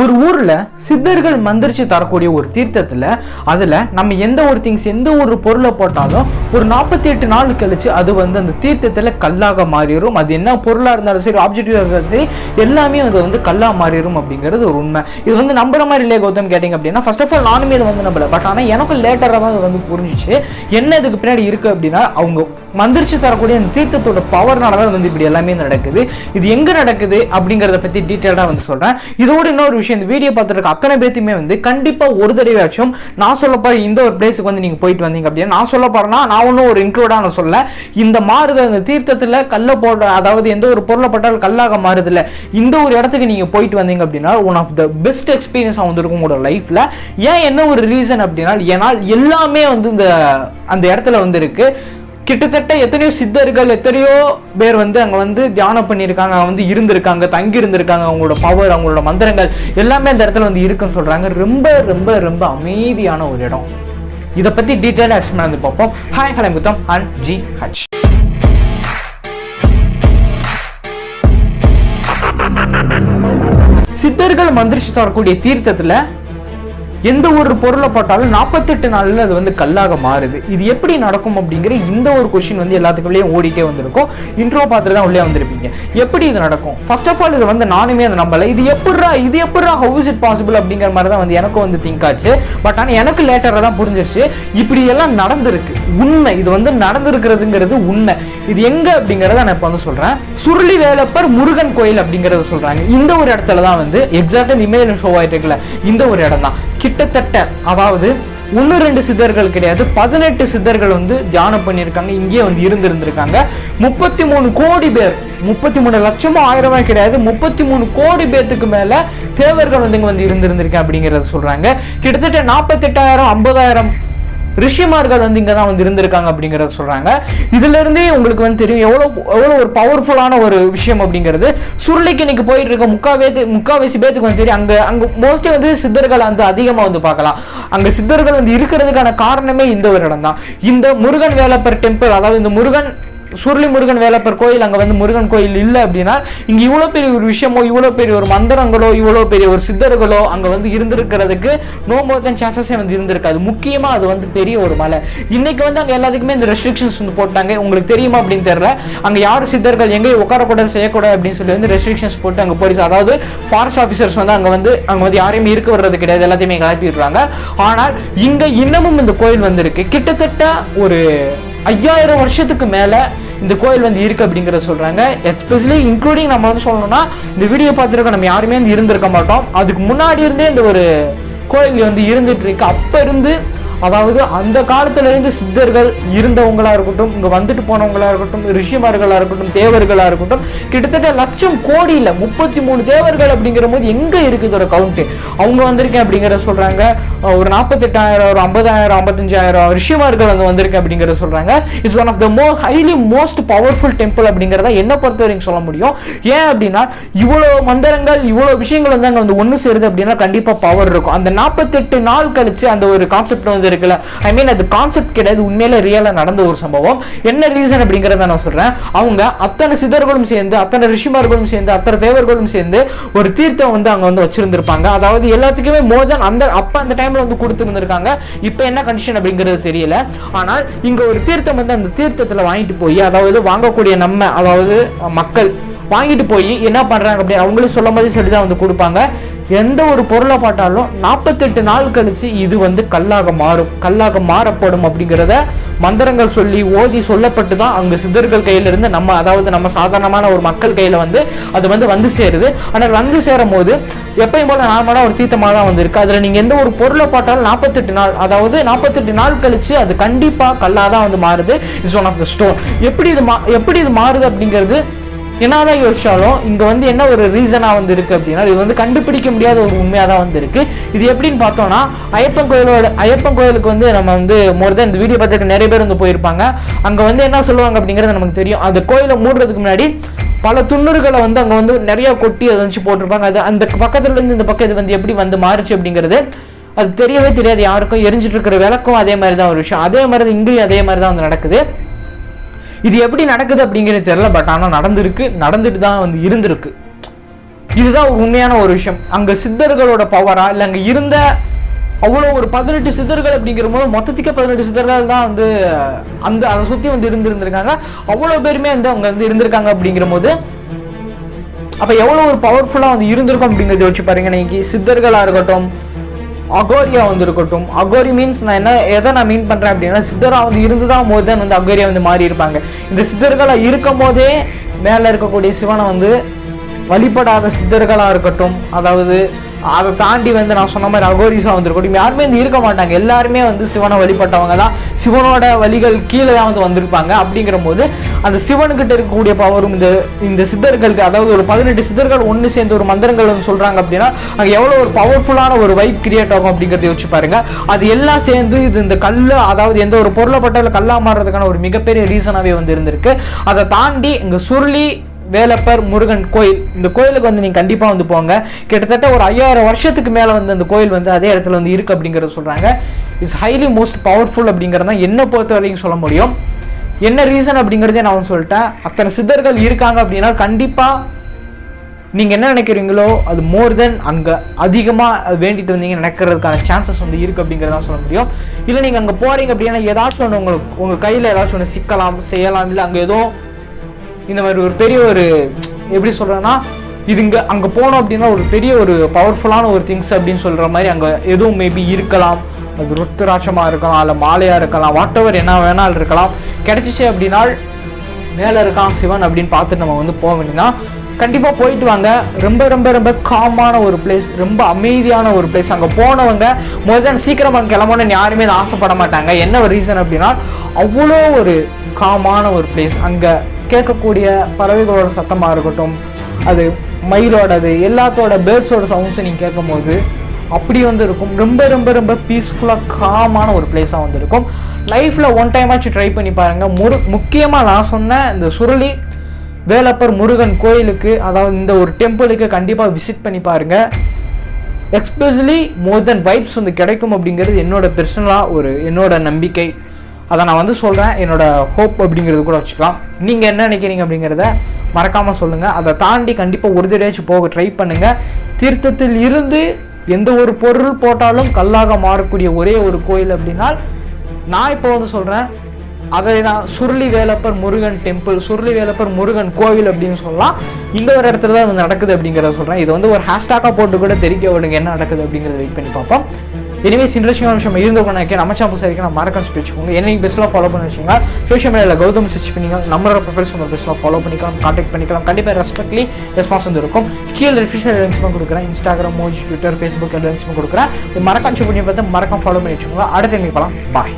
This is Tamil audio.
ஒரு ஊரில் சித்தர்கள் மந்திரிச்சு தரக்கூடிய ஒரு தீர்த்தத்தில் அதில் நம்ம எந்த ஒரு திங்ஸ் எந்த ஒரு பொருளை போட்டாலும் ஒரு நாற்பத்தி எட்டு நாள் கழிச்சு அது வந்து அந்த தீர்த்தத்தில் கல்லாக மாறிடும் அது என்ன பொருளாக இருந்தாலும் சரி ஆப்ஜெக்டிவாக இருந்தாலும் சரி எல்லாமே அது வந்து கல்லா மாறிடும் அப்படிங்கிறது ஒரு உண்மை. இது வந்து நம்புற மாதிரி இல்லையா கௌதம் கேட்டிங்க அப்படின்னா ஃபர்ஸ்ட் ஆஃப் ஆல் நானுமே இதை வந்து நம்பலை. பட் ஆனால் எனக்கும் லேட்டராக தான் அது வந்து புரிஞ்சிச்சு. என்ன இதுக்கு பின்னாடி இருக்குது அப்படின்னா அவங்க மந்திரிச்சு தரக்கூடிய அந்த தீர்த்தத்தோட பவர்னால தான் வந்து இப்படி எல்லாமே நடக்குது. இது எங்க நடக்குது அப்படிங்கறத பத்தி டீட்டெயிலாக வந்து சொல்றேன். இதோட இன்னொரு விஷயம் இந்த வீடியோ பார்த்துட்டு இருக்க அத்தனை பேர்த்தையுமே வந்து கண்டிப்பா ஒரு தடவையாச்சும் நான் சொல்ல இந்த ஒரு பிளேஸுக்கு வந்து நீங்க போயிட்டு வந்தீங்க அப்படின்னா நான் சொல்ல போறேன்னா நான் ஒன்றும் ஒரு இன்க்ளூடாக நான் சொல்ல இந்த மாறுதல் அந்த தீர்த்தத்தில் கல்லை போடுற அதாவது எந்த ஒரு பொருளை பட்டால் கல்லாக மாறுதுல இந்த ஒரு இடத்துக்கு நீங்க போயிட்டு வந்தீங்க அப்படின்னா one of the best experience வந்திருக்கும் உங்களோட லைஃப்ல ஏன் என்ன ஒரு ரீசன் அப்படின்னா ஏன்னால் எல்லாமே வந்து இந்த அந்த இடத்துல வந்து இருக்கு. கிட்டத்தட்ட எத்தனையோ சித்தர்கள் எத்தனையோ பேர் வந்து அங்கே வந்து தியானம் பண்ணியிருக்காங்க அங்கே வந்து இருந்திருக்காங்க தங்கி இருந்திருக்காங்க அவங்களோட பவர் அவங்களோட மந்திரங்கள் எல்லாமே அந்த இடத்துல வந்து இருக்குன்னு சொல்கிறாங்க ரொம்ப ரொம்ப ரொம்ப அமைதியான ஒரு இடம். இதை பற்றி டீட்டெயிலாக எக்ஸ்பிளைன் வந்து பார்ப்போம். ஹாய் ஹலை முத்தம் அண்ட் ஜி ஹச் சித்தர்கள் மந்திரிச்சு தரக்கூடிய தீர்த்தத்தில் எந்த ஒரு பொருளை போட்டாலும் நாற்பத்தெட்டு நாளில் அது வந்து கல்லாக மாறுது. இது எப்படி நடக்கும் அப்படிங்கிற இந்த ஒரு கொஷின் வந்து எல்லாத்துக்குள்ளேயும் ஓடிட்டே வந்திருக்கும். இன்ட்ரோ பார்த்துட்டு தான் உள்ளே வந்திருப்பீங்க. எப்படி இது நடக்கும்? ஃபர்ஸ்ட் ஆஃப் ஆல் இது வந்து நானுமே அதை நம்பலை. இது எப்படிரா இது எப்படிரா ஹவு இஸ் இட் பாசிபிள் அப்படிங்கிற மாதிரி தான் வந்து எனக்கும் வந்து திங்க் ஆச்சு. பட் ஆனால் எனக்கு லேட்டராக தான் புரிஞ்சிருச்சு. இப்படி எல்லாம் நடந்திருக்கு. உண்மை. இது வந்து நடந்திருக்கிறதுங்கிறது உண்மை. இது எங்க அப்படிங்கறத நான் இப்போ வந்து சொல்றேன். சுருளி வேலப்பர் முருகன் கோயில் அப்படிங்கறத சொல்றாங்க. இந்த ஒரு இடத்துல தான் வந்து எக்ஸாக்டா இந்த இமேஜ் ஷோ ஆயிட்டு இருக்குல்ல இந்த ஒரு இடம் தான். கிட்டத்தட்ட அதாவது ஒன்று ரெண்டு சித்தர்கள் கிடையாது பதினெட்டு சித்தர்கள் வந்து தியானம் பண்ணியிருக்காங்க இங்கேயே வந்து இருந்திருந்திருக்காங்க. முப்பத்தி மூணு கோடி பேர் முப்பத்தி மூணு லட்சமோ ஆயிரமா கிடையாது முப்பத்தி மூணு கோடி பேர்த்துக்கு மேல தேவர்கள் வந்து இங்க வந்து இருந்திருந்திருக்கேன் அப்படிங்கறத சொல்றாங்க. கிட்டத்தட்ட நாற்பத்தெட்டாயிரம் ஐம்பதாயிரம் ரிஷிமார்கள் வந்து இங்கே தான் வந்து இருந்திருக்காங்க அப்படிங்கிறத சொல்கிறாங்க இதுலேருந்தே உங்களுக்கு வந்து தெரியும் எவ்வளோ எவ்வளோ ஒரு பவர்ஃபுல்லான ஒரு விஷயம் அப்படிங்கிறது. சுருளைக்கு இன்னைக்கு போயிட்டு இருக்க முக்காவேத்து முக்காவேசி பேத்துக்கு வந்து தெரியும். அங்கே அங்கே மோஸ்ட்லி வந்து சித்தர்கள் வந்து அதிகமாக வந்து பார்க்கலாம். அங்கே சித்தர்கள் வந்து இருக்கிறதுக்கான காரணமே இந்த ஒரு இடம் தான் இந்த முருகன் வேலப்பர் டெம்பிள் அதாவது இந்த முருகன் சுருளி முருகன் வேலப்பர் கோயில் அங்கே வந்து முருகன் கோயில் இல்லை அப்படின்னா இங்கே இவ்வளோ பெரிய ஒரு விஷயமோ இவ்வளோ பெரிய ஒரு மந்திரங்களோ இவ்வளோ பெரிய ஒரு சித்தர்களோ அங்கே வந்து இருந்திருக்கிறதுக்கு நோ மோர் சான்சஸே வந்து இருந்திருக்காது. முக்கியமாக அது வந்து பெரிய ஒரு மலை. இன்னைக்கு வந்து அங்கே எல்லாத்துக்குமே இந்த ரெஸ்ட்ரிக்ஷன்ஸ் வந்து போட்டாங்க. உங்களுக்கு தெரியுமா அப்படின்னு தெரியல. அங்கே யார் சித்தர்கள் எங்கேயும் உட்காரக்கூடாது செய்யக்கூடாது அப்படின்னு சொல்லி வந்து ரெஸ்ட்ரிக்ஷன்ஸ் போட்டு அங்கே போலீஸ் அதாவது ஃபாரஸ்ட் ஆஃபீஸர்ஸ் வந்து அங்கே வந்து அங்கே வந்து யாரையுமே இருக்க வர்றது கிடையாது. எல்லாத்தையுமே கிளப்பி விடுறாங்க ஆனால் இங்கே இன்னமும் இந்த கோயில் வந்திருக்கு. கிட்டத்தட்ட ஒரு ஐயாயிரம் வருஷத்துக்கு மேலே இந்த கோயில் வந்து இருக்கு அப்படிங்கிறத சொல்றாங்க. எஸ்பெஷலி இன்க்ளூடிங் நம்ம வந்து சொல்லணும்னா இந்த வீடியோ பார்த்துருக்க நம்ம யாருமே வந்து இருந்திருக்க மாட்டோம். அதுக்கு முன்னாடி இருந்தே இந்த ஒரு கோயில் வந்து இருந்துட்டு இருக்கு. அப்ப இருந்து அதாவது அந்த காலத்துல இருந்து சித்தர்கள் இருந்தவங்களா இருக்கட்டும் இங்க வந்துட்டு போனவங்களா இருக்கட்டும் ரிஷிமார்களா இருக்கட்டும் தேவர்களா இருக்கட்டும் கிட்டத்தட்ட லட்சம் கோடி இல்ல முப்பத்தி மூணு தேவர்கள் அப்படிங்கிற போது எங்க இருக்குது ஒரு கவுண்ட் அவங்க வந்திருக்கேன் அப்படிங்கிற சொல்றாங்க. ஒரு நாற்பத்தெட்டாயிரம் ஒரு ஐம்பதாயிரம் ஐம்பத்தஞ்சாயிரம் ரிஷிமார்கள் அங்க வந்திருக்கேன் அப்படிங்கிற சொல்றாங்க. இட்ஸ் ஒன் ஆஃப் த மோ ஹைலி மோஸ்ட் பவர்ஃபுல் டெம்பிள் அப்படிங்கிறத என்ன பொறுத்த வரைக்கும் சொல்ல முடியும். ஏன் அப்படின்னா இவ்வளவு மந்திரங்கள் இவ்வளவு விஷயங்கள் வந்து அங்க வந்து ஒன்று சேருது அப்படின்னா கண்டிப்பா பவர் இருக்கும். அந்த நாற்பத்தெட்டு நாள் கழிச்சு அந்த ஒரு கான்செப்ட் வந்து இருக்குல்ல? ஐ மீன் அது கான்செப்ட் கிடையாது. உண்மையில ரியலா நடந்த ஒரு சம்பவம். என்ன ரீசன் அப்படிங்கறத நான் சொல்றேன். அவங்க அத்தனை சிதர்களும் சேர்ந்து அத்தனை ரிஷிமார்களும் சேர்ந்து அத்தனை தேவர்களும் சேர்ந்து ஒரு தீர்த்தம் வந்து அங்க வந்து வச்சிருந்திருப்பாங்க. அதாவது எல்லாத்துக்குமே மோர் தென் அந்த அப்ப அந்த டைம்ல வந்து கொடுத்துருந்துருக்காங்க. இப்போ என்ன கண்டிஷன் அப்படிங்கிறது தெரியல. ஆனால் இங்க ஒரு தீர்த்தம் வந்து அந்த தீர்த்தத்துல வாங்கிட்டு போய் அதாவது வாங்கக்கூடிய நம்ம அதாவது மக்கள் வாங்கிட்டு போய் என்ன பண்றாங்க அப்படின்னு அவங்களும் சொல்லும் போதே சொல்லி தான் வந்து கொடுப்பாங்க. எந்த ஒரு பொருளை பார்த்தாலும் நாற்பத்தெட்டு நாள் கழிச்சு இது வந்து கல்லாக மாறும். கல்லாக மாறப்படும் அப்படிங்கிறத மந்திரங்கள் சொல்லி ஓதி சொல்லப்பட்டு தான் அங்கே சித்தர்கள் கையிலிருந்து நம்ம அதாவது நம்ம சாதாரணமான ஒரு மக்கள் கையில் வந்து அது வந்து வந்து சேருது. ஆனால் வந்து சேரும் போது எப்பயும் போல நார்மலாக ஒரு தீர்த்தமாக தான் வந்திருக்கு. அதில் நீங்கள் எந்த ஒரு பொருளை பார்த்தாலும் நாற்பத்தெட்டு நாள் அதாவது நாற்பத்தெட்டு நாள் கழிச்சு அது கண்டிப்பாக கல்லாக தான் வந்து மாறுது. Is one of the stone எப்படி இது மா எப்படி இது மாறுது அப்படிங்கிறது என்னதான் யோசிச்சாலும் இங்கே வந்து என்ன ஒரு ரீசனாக வந்து இருக்குது அப்படின்னா இது வந்து கண்டுபிடிக்க முடியாத ஒரு உண்மையாக தான் வந்து இருக்குது இது எப்படின்னு பார்த்தோம்னா ஐயப்பன் கோயிலோட ஐயப்பன் கோயிலுக்கு வந்து நம்ம வந்து மோர் தான் இந்த வீடியோ பார்த்துட்டு நிறைய பேர் வந்து போயிருப்பாங்க. அங்கே வந்து என்ன சொல்லுவாங்க அப்படிங்கிறது நமக்கு தெரியும். அந்த கோயிலை மூடுறதுக்கு முன்னாடி பல துண்ணுறுகளை வந்து அங்கே வந்து நிறையா கொட்டி அதை வச்சு போட்டிருப்பாங்க. அது அந்த பக்கத்துலேருந்து இந்த பக்கம் இது வந்து எப்படி வந்து மாறுச்சு அப்படிங்கிறது அது தெரியவே தெரியாது. யாருக்கும் எரிஞ்சிட்டு இருக்கிற விளக்கும் அதே மாதிரி தான் ஒரு விஷயம். அதே மாதிரி தான் இங்கேயும் அதே மாதிரி தான் வந்து நடக்குது. இது எப்படி நடக்குது அப்படிங்கிறது தெரியல பட் ஆனால் நடந்திருக்கு நடந்துட்டு தான் வந்து இருந்திருக்கு. இதுதான் ஒரு உண்மையான ஒரு விஷயம். அங்கே சித்தர்களோட பவரா இல்லை அங்கே இருந்த அவ்வளோ ஒரு பதினெட்டு சித்தர்கள் அப்படிங்கிற போது மொத்தத்துக்கே பதினெட்டு சித்தர்கள் தான் வந்து அந்த அதை சுற்றி வந்து இருந்திருந்திருக்காங்க. அவ்வளோ பேருமே வந்து அவங்க வந்து இருந்திருக்காங்க அப்படிங்கிற போது அப்போ எவ்வளோ ஒரு பவர்ஃபுல்லாக வந்து இருந்திருக்கும் அப்படிங்கிறத வச்சு பாருங்க. இன்னைக்கு சித்தர்களாக இருக்கட்டும் அகோரியா வந்து இருக்கட்டும் அகோரி மீன்ஸ் நான் என்ன எதை நான் மீன் பண்றேன் அப்படின்னா சித்தரா வந்து இருந்துதான் போது தான் வந்து அகோரியா வந்து மாறி இருப்பாங்க இந்த சித்தர்களா இருக்கும் போதே மேல இருக்கக்கூடிய சிவனை வந்து வழிபடாத சித்தர்களாக இருக்கட்டும் அதாவது அதை தாண்டி வந்து நான் சொன்ன மாதிரி அகோரிஸா வந்திருக்கட்டும் யாருமே வந்து இருக்க மாட்டாங்க. எல்லாருமே வந்து சிவனை வழிபட்டவங்க தான். சிவனோட வழிகள் கீழே தான் வந்து வந்திருப்பாங்க. அப்படிங்கிற போது அந்த சிவனுக்கிட்ட இருக்கக்கூடிய பவரும் இந்த இந்த சித்தர்களுக்கு அதாவது ஒரு பதினெட்டு சித்தர்கள் ஒன்று சேர்ந்து ஒரு மந்திரங்கள் வந்து சொல்கிறாங்க அப்படின்னா அங்கே எவ்வளோ ஒரு பவர்ஃபுல்லான ஒரு வைப் கிரியேட் ஆகும் அப்படிங்கிறத வச்சு பாருங்க. அது எல்லாம் சேர்ந்து இது இந்த கல் அதாவது எந்த ஒரு பொருளை பட்டாலும் கல்லா மாறுறதுக்கான ஒரு மிகப்பெரிய ரீசனாகவே வந்து இருந்திருக்கு. அதை தாண்டி இங்கே சுருளி வேலப்பர் முருகன் கோயில். இந்த கோயிலுக்கு வந்து நீங்கள் கண்டிப்பாக வந்து போங்க. கிட்டத்தட்ட ஒரு ஐயாயிரம் வருஷத்துக்கு மேலே வந்து அந்த கோயில் வந்து அதே இடத்துல வந்து இருக்குது அப்படிங்கிறத சொல்கிறாங்க இட்ஸ் ஹைலி மோஸ்ட் பவர்ஃபுல் அப்படிங்கிறது தான் என்னை பொறுத்த வரைக்கும் சொல்ல முடியும். என்ன ரீசன் அப்படிங்கிறதே நான் சொல்லிட்டேன். அத்தனை சித்தர்கள் இருக்காங்க அப்படின்னா கண்டிப்பாக நீங்கள் என்ன நினைக்கிறீங்களோ அது மோர் தென் அங்கே அதிகமாக வேண்டிட்டு வந்தீங்க நினைக்கிறதுக்கான சான்சஸ் வந்து இருக்குது அப்படிங்கிறத சொல்ல முடியும். இல்லை நீங்கள் அங்கே போகிறீங்க அப்படின்னா ஏதாச்சும் ஒன்று உங்களுக்கு உங்கள் கையில் ஏதாச்சும் ஒன்று சிக்கலாம் செய்யலாம் இல்லை அங்கே ஏதோ இந்த மாதிரி ஒரு பெரிய ஒரு எப்படி சொல்கிறேன்னா இது இங்கே அங்கே போனோம் அப்படின்னா ஒரு பெரிய ஒரு பவர்ஃபுல்லான ஒரு திங்ஸ் அப்படின்னு சொல்கிற மாதிரி அங்கே எதுவும் மேபி இருக்கலாம். அது ருத்ராட்சமாக இருக்கலாம் இல்லை மாலையாக இருக்கலாம் வாட் எவர் என்ன வேணாலும் இருக்கலாம். கிடச்சிச்சு அப்படின்னா மேலே இருக்கான் சிவன் அப்படின்னு பார்த்துட்டு நம்ம வந்து போக வேண்டியதுன்னா கண்டிப்பாக போயிட்டு வாங்க. ரொம்ப ரொம்ப ரொம்ப காமான ஒரு பிளேஸ் ரொம்ப அமைதியான ஒரு பிளேஸ் அங்கே போனவங்க முதல்ல சீக்கிரம் அங்கே கிளம்பணும்னு யாருமே ஆசைப்பட மாட்டாங்க. என்ன ஒரு ரீசன் அப்படின்னா அவ்வளோ ஒரு காமான ஒரு பிளேஸ் அங்கே கேட்கக்கூடிய பறவைகளோட சத்தமாக இருக்கட்டும் அது மயிலோடது எல்லாத்தோட பேர்ட்ஸோட சவுண்ட்ஸை நீங்கள் கேட்கும் போது அப்படி வந்து இருக்கும். ரொம்ப ரொம்ப ரொம்ப பீஸ்ஃபுல்லாக காமான ஒரு பிளேஸாக வந்து இருக்கும். லைஃப்பில் ஒன் டைம் ஆச்சு ட்ரை பண்ணி பாருங்கள் முரு முக்கியமாக நான் சொன்ன இந்த சுருளி வேலப்பர் முருகன் கோயிலுக்கு அதாவது இந்த ஒரு டெம்பிளுக்கு கண்டிப்பாக விசிட் பண்ணி பாருங்கள் எக்ஸ்பெஷலி மோர் தென் வைப்ஸ் வந்து கிடைக்கும் அப்படிங்கிறது என்னோட பர்சனலாக ஒரு என்னோட நம்பிக்கை. அதை நான் வந்து சொல்கிறேன் என்னோடய ஹோப் அப்படிங்கிறது கூட வச்சுக்கலாம். நீங்கள் என்ன நினைக்கிறீங்க அப்படிங்கிறத மறக்காமல் சொல்லுங்கள் அதை தாண்டி கண்டிப்பாக ஒரு தடையாச்சும் போக ட்ரை பண்ணுங்கள் தீர்த்தத்தில் இருந்து எந்த ஒரு பொருள் போட்டாலும் கல்லாக மாறக்கூடிய ஒரே ஒரு கோயில் அப்படின்னா நான் இப்போ வந்து சொல்கிறேன் அதை தான் சுருளி வேலப்பர் முருகன் டெம்பிள் சுருளி வேலப்பர் முருகன் கோவில் அப்படின்னு சொல்லலாம். இந்த ஒரு இடத்துல தான் இது நடக்குது அப்படிங்கிறத சொல்கிறேன் இது வந்து ஒரு ஹேஷ்டாக்காக போட்டு கூட தெரிவிக்க விடுங்க. என்ன நடக்குது அப்படிங்கிறத வெயிட் பண்ணி பார்ப்போம். எனிவேஸ் இன்ட்ரெஸ்டிங்கான விஷயம் இருந்தவங்க நினைக்கிறேன் நம்ம சேனல் சரிக்கு நான் மறக்காம பேச்சுக்கோங்க என்ன பெஸ்ட்லாம் ஃபாலோ பண்ணி வச்சுங்க சோஷியல் மீடியாவில் கௌதம் சர்ச் பண்ணிங்க நம்மளோட ப்ரொஃபைல்ஸ் உங்கள் பெஸ்ட்லாம் ஃபாலோ பண்ணிக்கலாம் காண்டாக்ட் பண்ணிக்கலாம். கண்டிப்பாக ரெஸ்பெக்ட்லி ரெஸ்பான்ஸ் வந்து இருக்கும். கீழே ரிஃபிஷன் லிங்க்ஸ்மே கொடுக்குறேன். இன்ஸ்டாகிராம் மோஜ் ட்விட்டர் ஃபேஸ்புக் லிங்க்ஸ்மே கொடுக்குறேன். மறக்காம பண்ணி பார்த்து மறக்காம ஃபாலோ பண்ணி வச்சுக்கோங்க. அடுத்த மீட் பாய்